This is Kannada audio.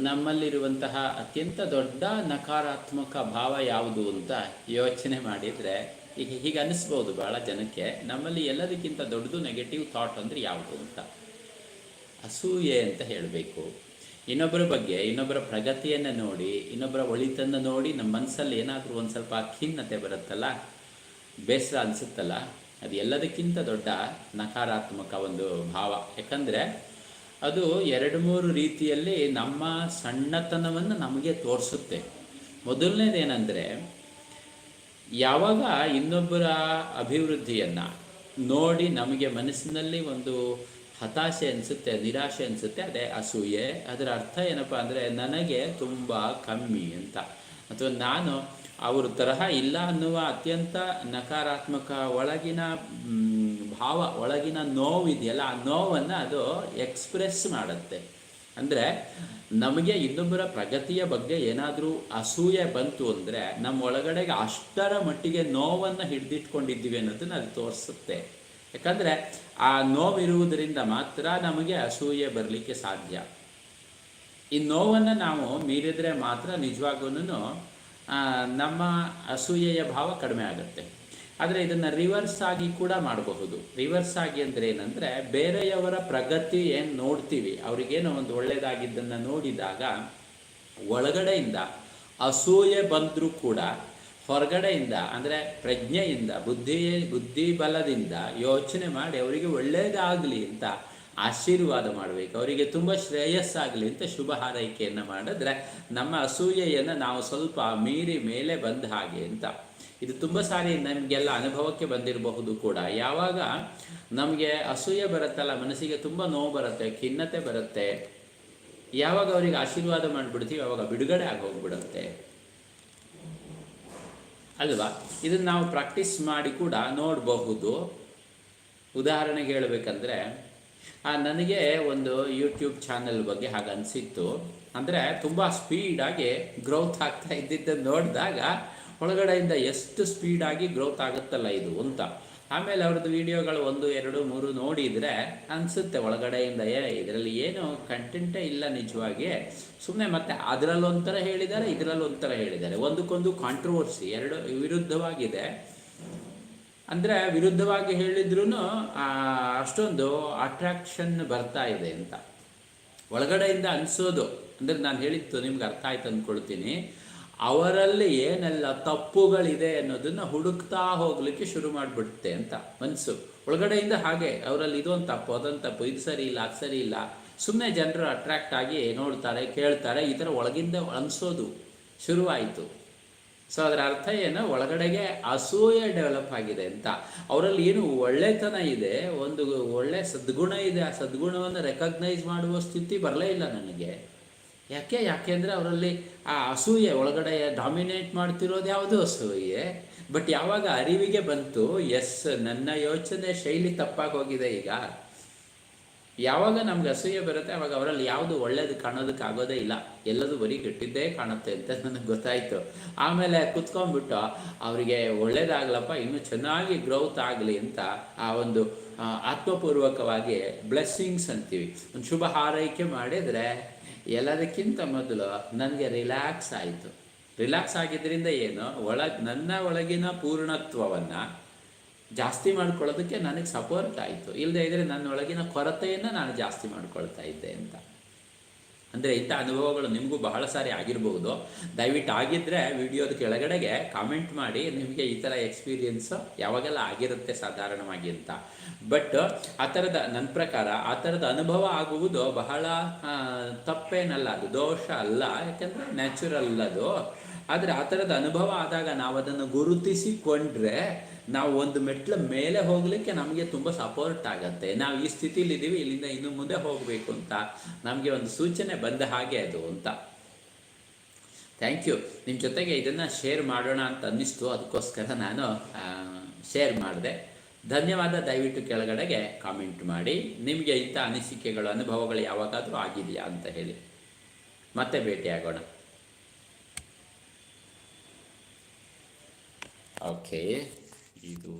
ನಮ್ಮಲ್ಲಿರುವಂತಹ ಅತ್ಯಂತ ದೊಡ್ಡ ನಕಾರಾತ್ಮಕ ಭಾವ ಯಾವುದು ಅಂತ ಯೋಚನೆ ಮಾಡಿದರೆ ಈಗ ಹೀಗೆ ಅನಿಸ್ಬೋದು ಬಹಳ ಜನಕ್ಕೆ. ನಮ್ಮಲ್ಲಿ ಎಲ್ಲದಕ್ಕಿಂತ ದೊಡ್ಡದು ನೆಗೆಟಿವ್ ಥಾಟ್ ಅಂದರೆ ಯಾವುದು ಅಂತ? ಅಸೂಯೆ ಅಂತ ಹೇಳಬೇಕು. ಇನ್ನೊಬ್ಬರ ಬಗ್ಗೆ, ಇನ್ನೊಬ್ಬರ ಪ್ರಗತಿಯನ್ನು ನೋಡಿ, ಇನ್ನೊಬ್ಬರ ಒಳಿತನ್ನು ನೋಡಿ ನಮ್ಮ ಮನಸ್ಸಲ್ಲಿ ಏನಾದರೂ ಒಂದು ಸ್ವಲ್ಪ ಖಿನ್ನತೆ ಬರುತ್ತಲ್ಲ, ಬೇಸರ ಅನಿಸುತ್ತಲ್ಲ, ಅದು ಎಲ್ಲದಕ್ಕಿಂತ ದೊಡ್ಡ ನಕಾರಾತ್ಮಕ ಒಂದು ಭಾವ. ಯಾಕಂದರೆ ಅದು ಎರಡು ಮೂರು ರೀತಿಯಲ್ಲಿ ನಮ್ಮ ಸಣ್ಣತನವನ್ನು ನಮಗೆ ತೋರಿಸುತ್ತೆ. ಮೊದಲನೇದೇನೆಂದರೆ, ಯಾವಾಗ ಇನ್ನೊಬ್ಬರ ಅಭಿವೃದ್ಧಿಯನ್ನು ನೋಡಿ ನಮಗೆ ಮನಸ್ಸಿನಲ್ಲಿ ಒಂದು ಹತಾಶೆ ಅನಿಸುತ್ತೆ, ನಿರಾಶೆ ಅನಿಸುತ್ತೆ, ಅದೇ ಅಸೂಯೆ. ಅದರ ಅರ್ಥ ಏನಪ್ಪ ಅಂದರೆ, ನನಗೆ ತುಂಬ ಕಮ್ಮಿ ಅಂತ. ಅಥವಾ ನಾನು ಅವ್ರ ತರಹ ಇಲ್ಲ ಅನ್ನುವ ಅತ್ಯಂತ ನಕಾರಾತ್ಮಕ ಒಳಗಿನ ಭಾವ, ಒಳಗಿನ ನೋವಿದೆಯಲ್ಲ ಆ ನೋವನ್ನು ಅದು ಎಕ್ಸ್ಪ್ರೆಸ್ ಮಾಡುತ್ತೆ. ಅಂದರೆ ನಮಗೆ ಇನ್ನೊಬ್ಬರ ಪ್ರಗತಿಯ ಬಗ್ಗೆ ಏನಾದರೂ ಅಸೂಯೆ ಬಂತು ಅಂದರೆ ನಮ್ಮ ಒಳಗಡೆಗೆ ಅಷ್ಟರ ಮಟ್ಟಿಗೆ ನೋವನ್ನು ಹಿಡಿದಿಟ್ಕೊಂಡಿದ್ದೀವಿ ಅನ್ನೋದನ್ನು ಅದು ತೋರಿಸುತ್ತೆ. ಯಾಕಂದರೆ ಆ ನೋವಿರುವುದರಿಂದ ಮಾತ್ರ ನಮಗೆ ಅಸೂಯೆ ಬರಲಿಕ್ಕೆ ಸಾಧ್ಯ. ಈ ನೋವನ್ನು ನಾವು ಮೀರಿದರೆ ಮಾತ್ರ ನಿಜವಾಗೂ ನಮ್ಮ ಅಸೂಯೆಯ ಭಾವ ಕಡಿಮೆ ಆಗುತ್ತೆ. ಆದರೆ ಇದನ್ನು ರಿವರ್ಸ್ ಆಗಿ ಕೂಡ ಮಾಡಬಹುದು. ರಿವರ್ಸ್ ಆಗಿ ಅಂದರೆ ಏನಂದರೆ, ಬೇರೆಯವರ ಪ್ರಗತಿ ಏನು ನೋಡ್ತೀವಿ, ಅವರಿಗೇನೋ ಒಂದು ಒಳ್ಳೆಯದಾಗಿದ್ದನ್ನು ನೋಡಿದಾಗ, ಒಳಗಡೆಯಿಂದ ಅಸೂಯೆ ಬಂದರೂ ಕೂಡ, ಹೊರಗಡೆಯಿಂದ ಅಂದರೆ ಪ್ರಜ್ಞೆಯಿಂದ, ಬುದ್ಧಿ, ಬುದ್ಧಿಬಲದಿಂದ ಯೋಚನೆ ಮಾಡಿ, ಅವರಿಗೆ ಒಳ್ಳೆಯದಾಗಲಿ ಅಂತ ಆಶೀರ್ವಾದ ಮಾಡಬೇಕು. ಅವರಿಗೆ ತುಂಬ ಶ್ರೇಯಸ್ಸಾಗಲಿ ಅಂತ ಶುಭ ಹಾರೈಕೆಯನ್ನು ಮಾಡಿದ್ರೆ ನಮ್ಮ ಅಸೂಯೆಯನ್ನು ನಾವು ಸ್ವಲ್ಪ ಮೀರಿ ಮೇಲೆ ಬಂದ ಹಾಗೆ ಅಂತ. ಇದು ತುಂಬ ಸಾರಿ ನಮಗೆಲ್ಲ ಅನುಭವಕ್ಕೆ ಬಂದಿರಬಹುದು ಕೂಡ. ಯಾವಾಗ ನಮಗೆ ಅಸೂಯೆ ಬರುತ್ತಲ್ಲ, ಮನಸ್ಸಿಗೆ ತುಂಬ ನೋವು ಬರುತ್ತೆ, ಖಿನ್ನತೆ ಬರುತ್ತೆ, ಯಾವಾಗ ಅವರಿಗೆ ಆಶೀರ್ವಾದ ಮಾಡಿಬಿಡ್ತೀವಿ, ಅವಾಗ ಬಿಡುಗಡೆ ಆಗೋಗ್ಬಿಡುತ್ತೆ. ಅಲ್ವಾ? ಇದನ್ನು ನಾವು ಪ್ರಾಕ್ಟೀಸ್ ಮಾಡಿ ಕೂಡ ನೋಡಬಹುದು. ಉದಾಹರಣೆಗೆ ಹೇಳಬೇಕಂದ್ರೆ ನನಗೆ ಒಂದು ಯೂಟ್ಯೂಬ್ ಚಾನಲ್ ಬಗ್ಗೆ ಹಾಗೆ ಅನಿಸಿತ್ತು. ಅಂದರೆ ತುಂಬ ಸ್ಪೀಡಾಗಿ ಗ್ರೋತ್ ಆಗ್ತಾ ಇದ್ದಿದ್ದನ್ನು ನೋಡಿದಾಗ ಒಳಗಡೆಯಿಂದ ಎಷ್ಟು ಸ್ಪೀಡಾಗಿ ಗ್ರೋತ್ ಆಗುತ್ತಲ್ಲ ಇದು ಅಂತ. ಆಮೇಲೆ ಅವ್ರದ್ದು ವಿಡಿಯೋಗಳು ಒಂದು, ಎರಡು, ಮೂರು ನೋಡಿದರೆ ಅನಿಸುತ್ತೆ ಒಳಗಡೆಯಿಂದ, ಏ, ಇದರಲ್ಲಿ ಏನು ಕಂಟೆಂಟೇ ಇಲ್ಲ ನಿಜವಾಗಿ. ಸುಮ್ಮನೆ ಮತ್ತೆ ಅದರಲ್ಲಿ ಒಂಥರ ಹೇಳಿದ್ದಾರೆ, ಇದರಲ್ಲಿ ಒಂಥರ ಹೇಳಿದ್ದಾರೆ. ಒಂದಕ್ಕೊಂದು ಕಾಂಟ್ರವರ್ಸಿ ಎರಡು ವಿರುದ್ಧವಾಗಿದೆ. ಅಂದರೆ ವಿರುದ್ಧವಾಗಿ ಹೇಳಿದ್ರೂ ಅಷ್ಟೊಂದು ಅಟ್ರಾಕ್ಷನ್ ಬರ್ತಾ ಇದೆ ಅಂತ. ಒಳಗಡೆಯಿಂದ ಅನಿಸೋದು. ಅಂದರೆ ನಾನು ಹೇಳಿದ್ದು ನಿಮ್ಗೆ ಅರ್ಥ ಆಯ್ತು ಅಂದ್ಕೊಳ್ತೀನಿ ಅವರಲ್ಲಿ ಏನೆಲ್ಲ ತಪ್ಪುಗಳಿದೆ ಅನ್ನೋದನ್ನ ಹುಡುಕ್ತಾ ಹೋಗ್ಲಿಕ್ಕೆ ಶುರು ಮಾಡಿಬಿಡುತ್ತೆ ಅಂತ ಮನಸ್ಸು ಒಳಗಡೆಯಿಂದ ಹಾಗೆ, ಅವರಲ್ಲಿ ಇದೊಂದು ತಪ್ಪು, ಅದೊಂದು ತಪ್ಪು, ಇದು ಸರಿ ಇಲ್ಲ, ಅದು ಸರಿ ಇಲ್ಲ. ಸುಮ್ಮನೆ ಜನರು ಅಟ್ರಾಕ್ಟ್ ಆಗಿ ನೋಡ್ತಾರೆ, ಕೇಳ್ತಾರೆ, ಈ ಥರ ಒಳಗಿಂದ ಅನಿಸೋದು. ಶುರುವಾಯಿತು. ಸೊ ಅದರ ಅರ್ಥ ಏನು? ಒಳಗಡೆಗೆ ಅಸೂಯೆ ಡೆವಲಪ್ ಆಗಿದೆ ಅಂತ. ಅವರಲ್ಲಿ ಏನು ಒಳ್ಳೆತನ ಇದೆ? ಒಂದು ಒಳ್ಳೆ ಸದ್ಗುಣ ಇದೆ. ಆ ಸದ್ಗುಣವನ್ನು ರೆಕಗ್ನೈಸ್ ಮಾಡುವ ಸ್ಥಿತಿ ಬರಲೇ ಇಲ್ಲ ನನಗೆ. ಯಾಕೆ? ಯಾಕೆಂದರೆ ಅವರಲ್ಲಿ ಆ ಅಸೂಯೆ ಒಳಗಡೆ ಡಾಮಿನೇಟ್ ಮಾಡ್ತಿರೋದು ಯಾವುದು ಅಸೂಯೆ? ಬಟ್ ಯಾವಾಗ ಅರಿವಿಗೆ ಬಂತು? ಎಸ್ ನನ್ನ ಯೋಚನೆ ಶೈಲಿ ತಪ್ಪಾಗಿ ಹೋಗಿದೆ ಈಗ. ಯಾವಾಗ ನಮ್ಗೆ ಅಸೂಯೆ ಬರುತ್ತೆ, ಅವಾಗ ಅವರಲ್ಲಿ ಯಾವುದು ಒಳ್ಳೇದು ಕಾಣೋದಕ್ಕೆ ಆಗೋದೇ ಇಲ್ಲ. ಎಲ್ಲದೂ ಬರೀ ಕೆಟ್ಟಿದ್ದೇ ಕಾಣುತ್ತೆ ಅಂತ ನನಗೆ ಗೊತ್ತಾಯಿತು. ಆಮೇಲೆ ಕುತ್ಕೊಂಡ್ಬಿಟ್ಟು ಅವರಿಗೆ ಒಳ್ಳೇದಾಗಲಪ್ಪ, ಇನ್ನೂ ಚೆನ್ನಾಗಿ ಗ್ರೋತ್ ಆಗಲಿ ಅಂತ ಆ ಒಂದು ಆತ್ಮಪೂರ್ವಕವಾಗಿ ಬ್ಲೆಸ್ಸಿಂಗ್ಸ್ ಅಂತೀವಿ. ಒಂದು ಶುಭ ಹಾರೈಕೆ ಮಾಡಿದರೆ ಎಲ್ಲದಕ್ಕಿಂತ ಮೊದಲು ನನಗೆ ರಿಲ್ಯಾಕ್ಸ್ ಆಯಿತು. ರಿಲ್ಯಾಕ್ಸ್ ಆಗಿದ್ದರಿಂದ ಏನು? ಒಳಗೆ, ನನ್ನ ಒಳಗಿನ ಪೂರ್ಣತ್ವವನ್ನು ಜಾಸ್ತಿ ಮಾಡ್ಕೊಳ್ಳೋದಕ್ಕೆ ನನಗೆ ಸಪೋರ್ಟ್ ಆಯಿತು. ಇಲ್ಲದೆ ಇದ್ದರೆ ನನ್ನೊಳಗಿನ ಕೊರತೆಯನ್ನು ನಾನು ಜಾಸ್ತಿ ಮಾಡ್ಕೊಳ್ತಾ ಇದ್ದೆ ಅಂತ. ಅಂದರೆ ಇಂಥ ಅನುಭವಗಳು ನಿಮಗೂ ಬಹಳ ಸಾರಿ ಆಗಿರ್ಬೋದು. ದಯವಿಟ್ಟು ಆಗಿದ್ದರೆ ವಿಡಿಯೋದ ಕೆಳಗಡೆಗೆ ಕಾಮೆಂಟ್ ಮಾಡಿ, ನಿಮಗೆ ಈ ಥರ ಎಕ್ಸ್ಪೀರಿಯನ್ಸು ಯಾವಾಗೆಲ್ಲ ಆಗಿರುತ್ತೆ ಸಾಧಾರಣವಾಗಿ ಅಂತ. ಬಟ್ ಆ ಥರದ ನನ್ನ ಪ್ರಕಾರ ಆ ಥರದ ಅನುಭವ ಆಗುವುದು ಬಹಳ ತಪ್ಪೇನಲ್ಲ, ಅದು ದೋಷ ಅಲ್ಲ. ಯಾಕಂದರೆ ನ್ಯಾಚುರಲ್ ಅದು. ಆದರೆ ಆ ಥರದ ಅನುಭವ ಆದಾಗ ನಾವು ಅದನ್ನು ಗುರುತಿಸಿಕೊಂಡ್ರೆ ನಾವು ಒಂದು ಮೆಟ್ಲ ಮೇಲೆ ಹೋಗಲಿಕ್ಕೆ ನಮಗೆ ತುಂಬ ಸಪೋರ್ಟ್ ಆಗತ್ತೆ. ನಾವು ಈ ಸ್ಥಿತಿಯಲ್ಲಿ ಇದ್ದೀವಿ ಇಲ್ಲಿಂದ ಇನ್ನು ಮುಂದೆ ಹೋಗಬೇಕು ಅಂತ ನಮಗೆ ಒಂದು ಸೂಚನೆ ಬಂದ ಹಾಗೆ ಅದು ಅಂತ. ಥ್ಯಾಂಕ್ ಯು ನಿಮ್ಮ ಜೊತೆಗೆ ಇದನ್ನು ಶೇರ್ ಮಾಡೋಣ ಅಂತ ಅನ್ನಿಸ್ತು. ಅದಕ್ಕೋಸ್ಕರ ನಾನು ಶೇರ್ ಮಾಡಿದೆ. ಧನ್ಯವಾದ. ದಯವಿಟ್ಟು ಕೆಳಗಡೆಗೆ ಕಾಮೆಂಟ್ ಮಾಡಿ. ನಿಮಗೆ ಇಂಥ ಅನಿಸಿಕೆಗಳು, ಅನುಭವಗಳು ಯಾವಾಗಾದರೂ ಆಗಿದೆಯಾ ಅಂತ ಹೇಳಿ. ಮತ್ತೆ ಭೇಟಿಯಾಗೋಣ. ಓಕೆ ಇದು